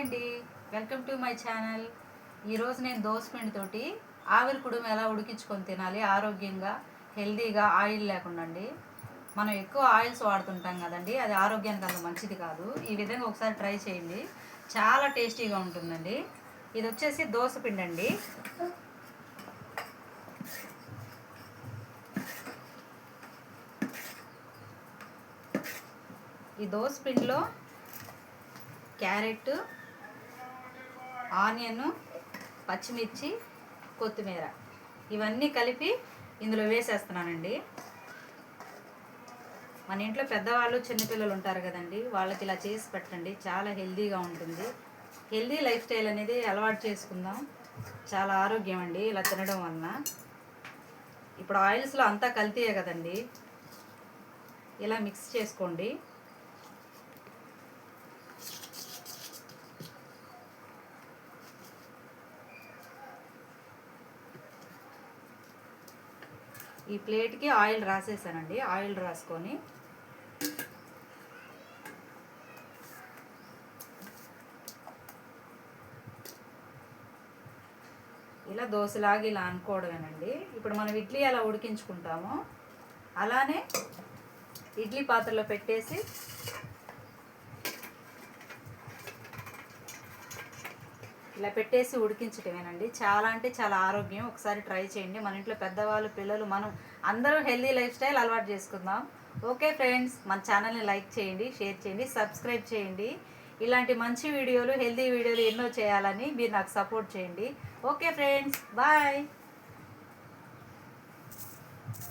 అండి. Welcome to my channel ఈరోజు నేను దోసపిండి తోటి ఆవిరి కుడుము ఎలా ఉడికించుకొని తినాలి ఆరోగ్యంగా హెల్దీగా ఆయిల్ లేకుండా అండి. మనం ఎక్కువ ఆయిల్స్ వాడుతుంటాం కదండి అది ఆరోగ్యానికి అంత మంచిది కాదు. ఈ విధంగా ఒకసారి ట్రై చేయండి. చాలా టేస్టీగా ఉంటుందండి. ఇది వచ్చేసి దోసపిండి అండి. ఈ దోసపిండిలో క్యారెట్ ఆనియన్ పచ్చిమిర్చి కొత్తిమీర. ఇవన్నీ కలిపి ఇందులో వేసేస్తున్నానండి. మన ఇంట్లో పెద్దవాళ్ళు చిన్నపిల్లలు ఉంటారు కదండి వాళ్ళకి ఇలా చేసి పెట్టండి. చాలా హెల్తీగా ఉంటుంది. హెల్దీ లైఫ్ స్టైల్ అనేది అలవాటు చేసుకుందాం. చాలా ఆరోగ్యం అండి ఇలా తినడం వలన. ఇప్పుడు ఆయిల్స్లో అంతా కల్తీయే కదండి. ఇలా మిక్స్ చేసుకోండి. ఈ ప్లేట్కి ఆయిల్ రాసేసానండి. ఆయిల్ రాసుకొని ఇలా దోశలాగా ఇలా అనుకోవడమేనండి. ఇప్పుడు మనం ఇడ్లీ ఎలా ఉడికించుకుంటామో అలానే ఇడ్లీ పాత్రలో పెట్టేసి ఇలా పెట్టేసి ఉడికించటమేనండి. చాలా అంటే చాలా ఆరోగ్యం. ఒకసారి ట్రై చేయండి. మన ఇంట్లో పెద్దవాళ్ళు పిల్లలు మనం అందరూ హెల్దీ లైఫ్ స్టైల్ అలవాటు చేసుకుందాం. ఓకే ఫ్రెండ్స్ మన ఛానల్ని లైక్ చేయండి షేర్ చేయండి సబ్స్క్రైబ్ చేయండి. ఇలాంటి మంచి వీడియోలు హెల్దీ వీడియోలు ఎన్నో చేయాలని మీరు నాకు సపోర్ట్ చేయండి. Okay friends bye.